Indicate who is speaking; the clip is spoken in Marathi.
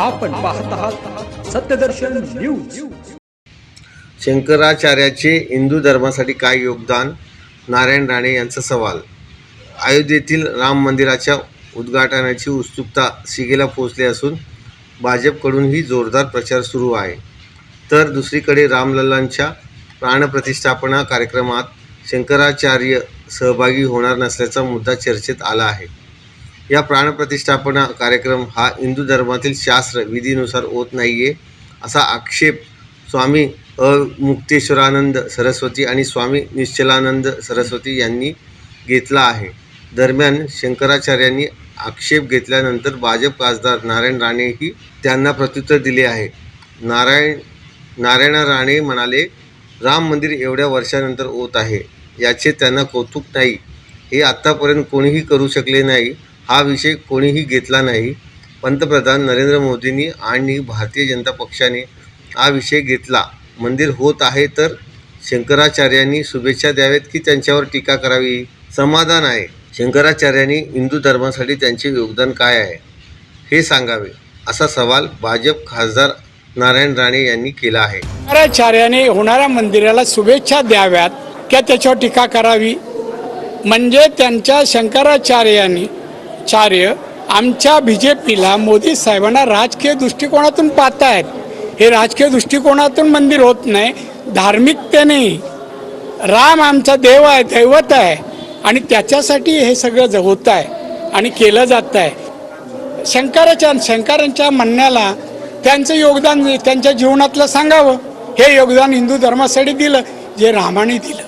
Speaker 1: आपण पाहत आहात सत्यदर्शन न्यूज.
Speaker 2: शंकराचार्याचे हिंदू धर्मासाठी काय योगदान? नारायण राणे यांचा सवाल. अयोध्येतील राम मंदिराच्या उद्घाटनाची उत्सुकता शिगेला पोहोचली असून भाजपकडूनही जोरदार प्रचार सुरू आहे. तर दुसरीकडे रामलल्लांच्या प्राणप्रतिष्ठापना कार्यक्रमात शंकराचार्य सहभागी होणार नसल्याचा मुद्दा चर्चेत आला आहे. या प्राणप्रतिष्ठापना कार्यक्रम हा हिंदू धर्मातील शास्त्र विधीनुसार होत नाही आहे असा आक्षेप स्वामी अमुक्तेश्वरानंद सरस्वती आणि स्वामी निश्चलानंद सरस्वती यांनी घेतला आहे. दरम्यान शंकराचार्यांनी आक्षेप घेतल्यानंतर भाजप खासदार नारायण राणेही त्यांना प्रत्युत्तर दिले आहे. नारायण नारायण राणे म्हणाले राम मंदिर एवढ्या वर्षानंतर होत आहे याचे त्यांना कौतुक नाही. हे आत्तापर्यंत कोणीही करू शकले नाही. हा विषय कोणीही घेतला नाही. पंतप्रधान नरेंद्र मोदींनी आणि भारतीय जनता पक्षाने हा विषय घेतला. मंदिर होत आहे तर शंकराचार्यांनी शुभेच्छा द्याव्यात की त्यांच्यावर टीका करावी? समाधान आहे. शंकराचार्यांनी हिंदू धर्मासाठी त्यांचे योगदान काय आहे? हे सांगावे असा सवाल भाजप खासदार नारायण राणे यांनी केला आहे.
Speaker 3: शंकराचार्याने होणाऱ्या मंदिराला शुभेच्छा द्याव्यात. किंवा त्याच्यावर टीका करावी? म्हणजे त्यांच्या शंकराचार्यांनी आचार्य आमच्या बी जे पीला मोदी साहेबांना राजकीय दृष्टिकोनातून पाहतायत. हे राजकीय दृष्टिकोनातून मंदिर होत नाही धार्मिकतेने राम आमचा देव आहे दैवत आहे आणि त्याच्यासाठी हे सगळं ज- होत आहे आणि केलं जात आहे शंकराच्या शंकरांच्या म्हणण्याला त्यांचं योगदान त्यांच्या जीवनातलं सांगावं. हे योगदान हिंदू धर्मासाठी दिलं जे रामाने दिलं.